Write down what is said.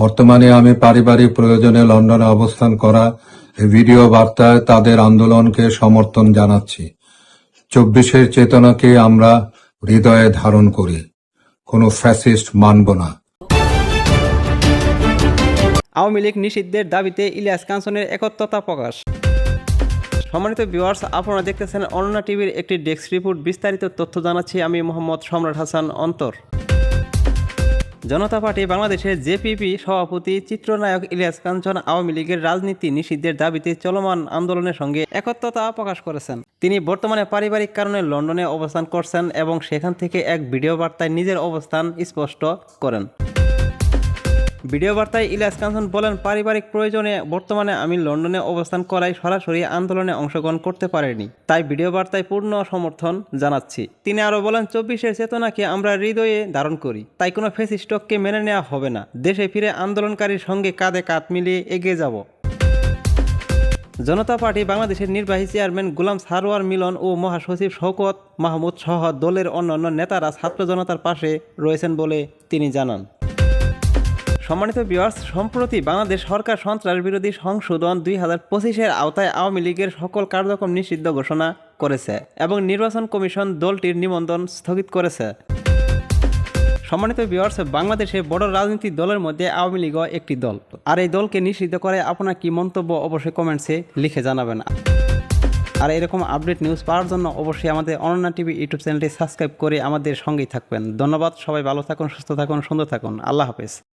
বর্তমানে আমি পারিবারিক প্রয়োজনে লন্ডনে অবস্থান করা ভিডিও বার্তায় তাদের আন্দোলনকে সমর্থন জানাচ্ছি। চব্বিশের চেতনাকে আমরা হৃদয়ে ধারণ করি। কোনো ফ্যাসিস্ট মানব না। আওয়ামী লীগ নিষিদ্ধের দাবিতে ইলিয়াস কাঞ্চনের একত্রতা প্রকাশ। সম্মানিত ভিউয়ার্স, আপনারা দেখতেছেন অনন্যা টিভির একটি ডেস্ক রিপোর্ট। বিস্তারিত তথ্য জানাচ্ছি আমি মোহাম্মদ সম্রাট হাসান অন্তর। জনতা পার্টি বাংলাদেশের জেপিপি সভাপতি চিত্রনায়ক ইলিয়াস কাঞ্চন আওয়ামী লীগের রাজনীতি নিষিদ্ধের দাবিতে চলমান আন্দোলনের সঙ্গে একত্রতা প্রকাশ করেছেন। তিনি বর্তমানে পারিবারিক কারণে লন্ডনে অবস্থান করছেন এবং সেখান থেকে এক ভিডিও বার্তায় নিজের অবস্থান স্পষ্ট করেন। ভিডিও বার্তায় ইলিয়াস কাঞ্চন বলেন, পারিবারিক প্রয়োজনে বর্তমানে আমি লন্ডনে অবস্থান করায় সরাসরি আন্দোলনে অংশগ্রহণ করতে পারিনি। তাই ভিডিও বার্তায় পূর্ণ সমর্থন জানাচ্ছি। তিনি আরও বলেন, চব্বিশের চেতনাকে আমরা হৃদয়ে ধারণ করি। তাই কোনো ফেসিস্টককে মেনে নেওয়া হবে না। দেশে ফিরে আন্দোলনকারীর সঙ্গে কাঁধে কাঁধ মিলিয়ে এগিয়ে যাব। জনতা পার্টি বাংলাদেশের নির্বাহী চেয়ারম্যান গুলাম সারোয়ার মিলন ও মহাসচিব শওকত মাহমুদ সহ দলের অন্যান্য নেতারা ছাত্র জনতার পাশে রয়েছেন বলে তিনি জানান। সম্মানিত বিয়ার্স সম্প্রতি বাংলাদেশ সরকার সন্ত্রাস বিরোধী সংশোধন দুই হাজার পঁচিশের আওতায় আওয়ামী লীগের সকল কার্যক্রম নিষিদ্ধ ঘোষণা করেছে এবং নির্বাচন কমিশন দলটির নিবন্ধন স্থগিত করেছে। সম্মানিত বিয়ার্স বাংলাদেশে বড় রাজনৈতিক দলের মধ্যে আওয়ামী লীগও একটি দল। আর এই দলকে নিষিদ্ধ করে আপনার কি মন্তব্য অবশ্যই কমেন্টসে লিখে জানাবেন। আর এরকম আপডেট নিউজ পাওয়ার জন্য অবশ্যই আমাদের অনন্যা টিভি ইউটিউব চ্যানেলটি সাবস্ক্রাইব করে আমাদের সঙ্গেই থাকবেন। ধন্যবাদ, সবাই ভালো থাকুন, সুস্থ থাকুন, সুন্দর থাকুন। আল্লাহ হাফেজ।